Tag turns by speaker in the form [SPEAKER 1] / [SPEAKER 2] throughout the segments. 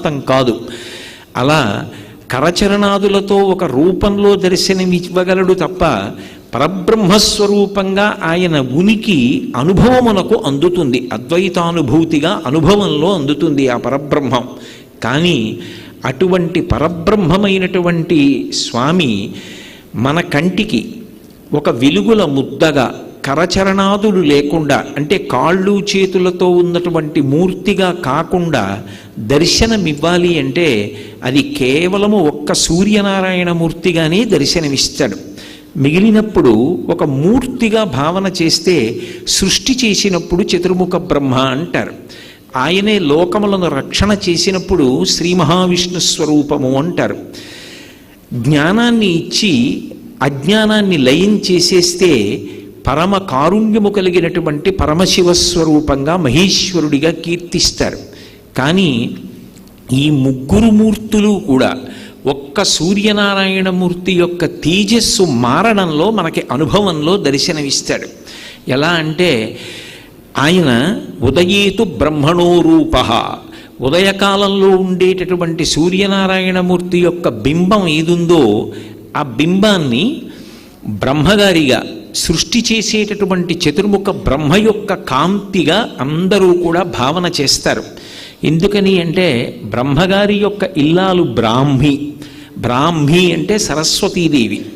[SPEAKER 1] అర్థం కాదు. అలా కరచరణాదులతో ఒక రూపంలో దర్శనమివ్వగలడు తప్ప పరబ్రహ్మస్వరూపంగా ఆయన ఉనికి అనుభవమునకు అందుతుంది అద్వైతానుభూతిగా అనుభవంలో అందుతుంది ఆ పరబ్రహ్మం. కానీ అటువంటి పరబ్రహ్మమైనటువంటి స్వామి మన కంటికి ఒక వెలుగుల ముద్దగా కరచరణాదులు లేకుండా అంటే కాళ్ళు చేతులతో ఉన్నటువంటి మూర్తిగా కాకుండా దర్శనమివ్వాలి అంటే అది కేవలము ఒక్క సూర్యనారాయణ మూర్తిగానే దర్శనమిస్తాడు. మిగిలినప్పుడు ఒక మూర్తిగా భావన చేస్తే సృష్టి చేసినప్పుడు చతుర్ముఖ బ్రహ్మ అంటారు. ఆయనే లోకములను రక్షణ చేసినప్పుడు శ్రీ మహావిష్ణు స్వరూపము అంటారు. జ్ఞానాన్ని ఇచ్చి అజ్ఞానాన్ని లయం చేసేస్తే పరమ కారుణ్యము కలిగినటువంటి పరమశివ స్వరూపంగా మహేశ్వరుడిగా కీర్తిస్తారు. కానీ ఈ ముగ్గురు మూర్తులు కూడా ఒక్క సూర్యనారాయణమూర్తి యొక్క తేజస్సు మారడంలో మనకి అనుభవంలో దర్శనమిస్తాడు ఎలా అంటే ఆయన ఉదయేతు బ్రహ్మణో రూప. ఉదయకాలంలో ఉండేటటువంటి సూర్యనారాయణమూర్తి యొక్క బింబం ఏదుందో ఆ బింబాన్ని బ్రహ్మగారిగా సృష్టి చేసేటటువంటి చతుర్ముఖ బ్రహ్మ యొక్క కాంతిగా అందరూ కూడా భావన చేస్తారు. ఎందుకని అంటే బ్రహ్మగారి యొక్క ఇల్లాలు బ్రాహ్మి. బ్రాహ్మి అంటే సరస్వతీదేవి.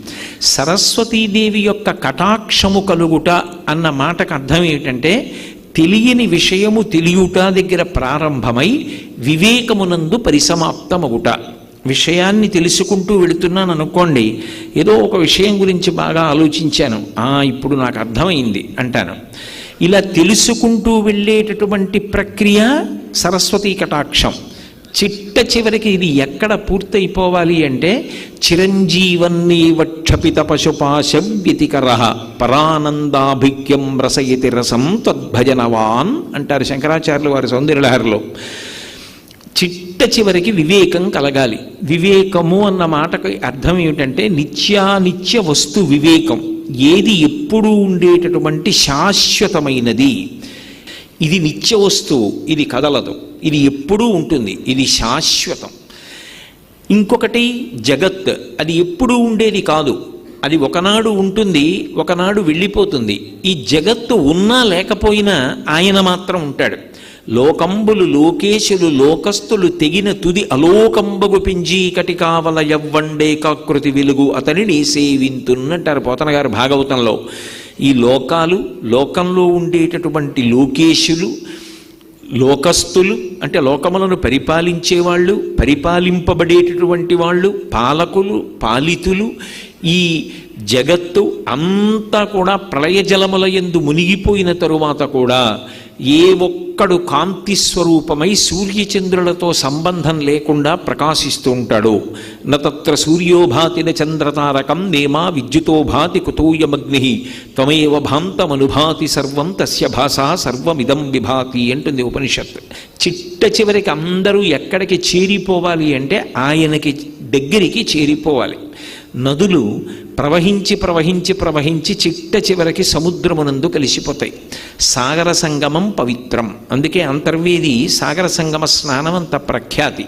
[SPEAKER 1] సరస్వతీదేవి యొక్క కటాక్షము కలుగుట అన్న మాటకు అర్థం ఏమిటంటే తెలియని విషయము తెలియుట దగ్గర ప్రారంభమై వివేకమునందు పరిసమాప్తమగుట. విషయాన్ని తెలుసుకుంటూ వెళుతున్నాను అనుకోండి ఏదో ఒక విషయం గురించి బాగా ఆలోచించాను. ఆ ఇప్పుడు నాకు అర్థమైంది అంటాను. ఇలా తెలుసుకుంటూ వెళ్ళేటటువంటి ప్రక్రియ సరస్వతీ కటాక్షం. చిట్ట చివరికి ఇది ఎక్కడ పూర్తయిపోవాలి అంటే చిరంజీవన్ని వక్షపిత పశుపాశ పరానందాభిక్యం రసయతి రసం తద్భజనవాన్ అంటారు శంకరాచార్యులు వారి సౌందర్యలహరిలో. చిట్ట చివరికి వివేకం కలగాలి. వివేకము అన్న మాటకు అర్థం ఏమిటంటే నిత్యానిత్య వస్తు వివేకం. ఏది ఎప్పుడూ ఉండేటటువంటి శాశ్వతమైనది. ఇది నిత్య వస్తువు ఇది కదలదు. ఇది ఎప్పుడూ ఉంటుంది ఇది శాశ్వతం. ఇంకొకటి జగత్ అది ఎప్పుడూ ఉండేది కాదు. అది ఒకనాడు ఉంటుంది ఒకనాడు వెళ్ళిపోతుంది. ఈ జగత్తు ఉన్నా లేకపోయినా ఆయన మాత్రం ఉంటాడు. లోకంబులు లోకేశులు లోకస్తులు తెగిన తుది అలోకంబగు పింజీకటి కావల యవ్వండే కాకృతి వెలుగు అతనిని సేవింతున్నట్టారు. పోతన గారు భాగవతంలో ఈ లోకాలు లోకంలో ఉండేటటువంటి లోకేశులు లోకస్తులు అంటే లోకములను పరిపాలించేవాళ్ళు పరిపాలింపబడేటటువంటి వాళ్ళు పాలకులు పాలితులు ఈ జగత్తు అంతా కూడా ప్రళయ జలముల ఎందు మునిగిపోయిన తరువాత కూడా ఏ ఒక్కడు కాంతి స్వరూపమై సూర్యచంద్రులతో సంబంధం లేకుండా ప్రకాశిస్తూ ఉంటాడు. నత్ర సూర్యోభాతిన చంద్రతారకం నేమా విద్యుతో భాతి కుతూయమగ్ని త్వమేవ భాంతమనుభాతి సర్వం తస్య భాష సర్వమిదం విభాతి అంటుంది ఉపనిషత్ చిట్ట చివరికి అందరూ ఎక్కడికి చేరిపోవాలి అంటే ఆయనకి దగ్గరికి చేరిపోవాలి. నదులు ప్రవహించి ప్రవహించి ప్రవహించి చిట్ట చివరికి సముద్రమునందు కలిసిపోతాయి. సాగర సంగమం పవిత్రం. అందుకే అంతర్వేది సాగర సంగమ స్నానం అంత ప్రఖ్యాతి.